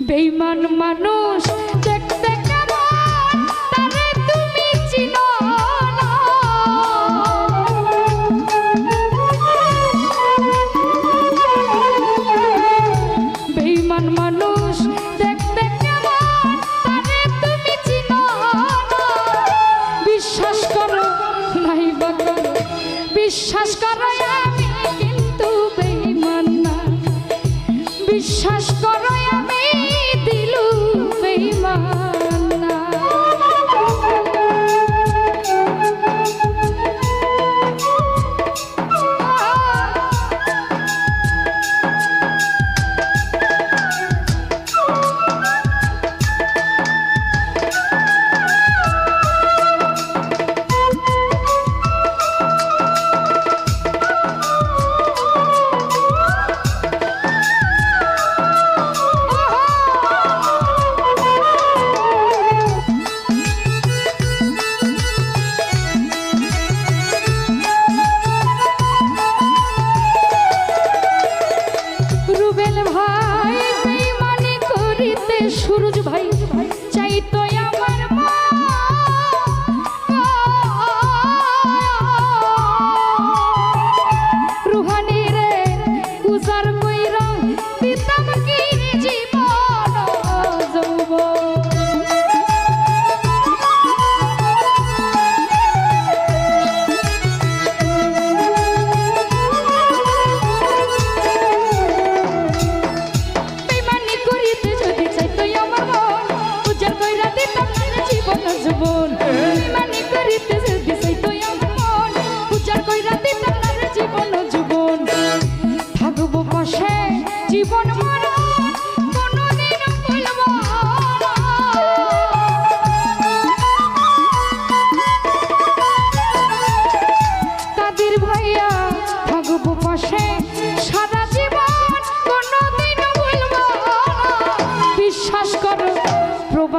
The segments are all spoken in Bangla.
বেইমান মানুষ দেখতে বিশ্বাস করো নাই বিশ্বাস করো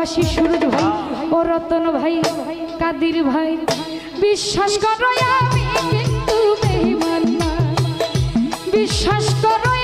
ভালোবাসি সুরজ ভাই ও রতন ভাই কাদির ভাই। বিশ্বাস করো আমি কিন্তু বিশ্বাস করো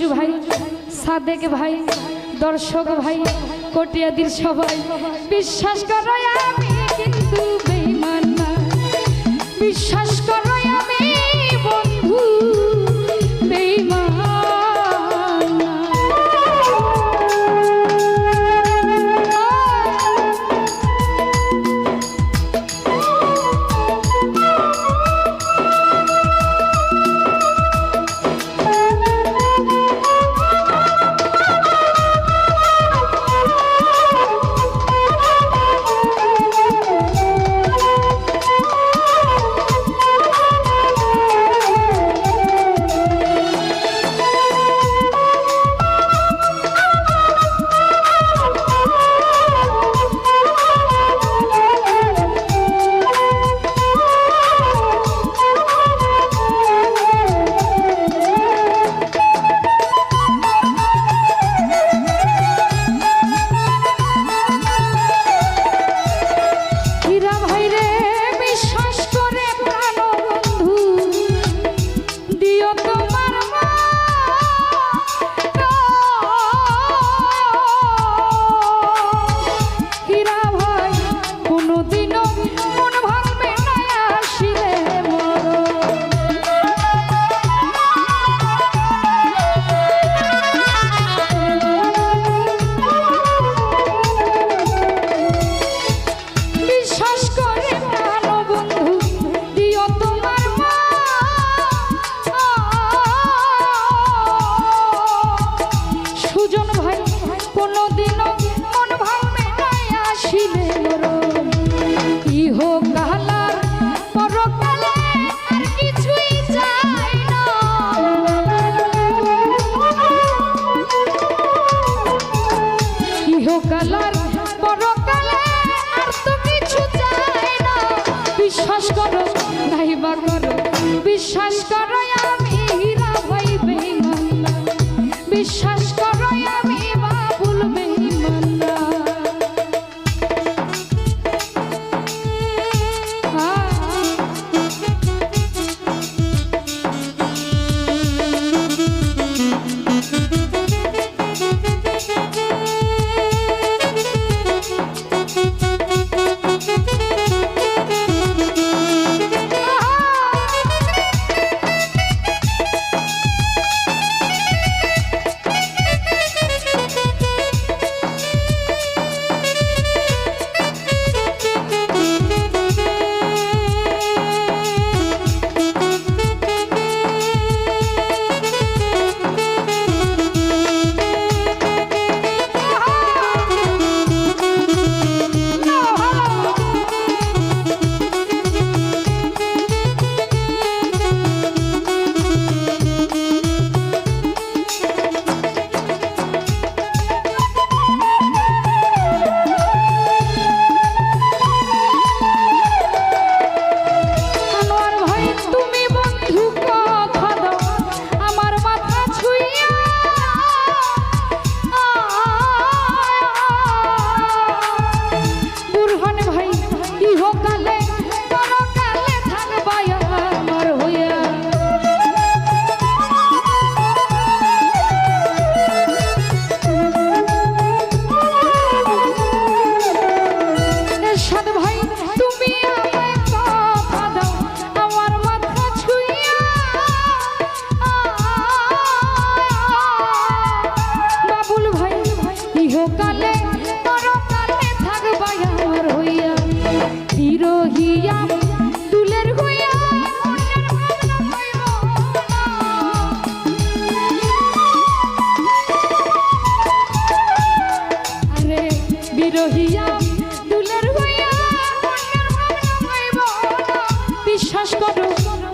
সুজু ভাই সাদেক ভাই দর্শক ভাই কটিয়াদির সবাই। বিশ্বাস করো আমি কিন্তু বেইমান বিশ্বাস পরকালে আর তো কিছু চাই না। বিশ্বাস করো করো। বিশ্বাস করো আমি বিশ্বাস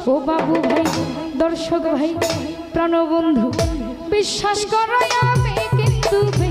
ও বাবু ভাই দর্শক ভাই প্রাণবন্ধু বিশ্বাস করাই আমি কিন্তু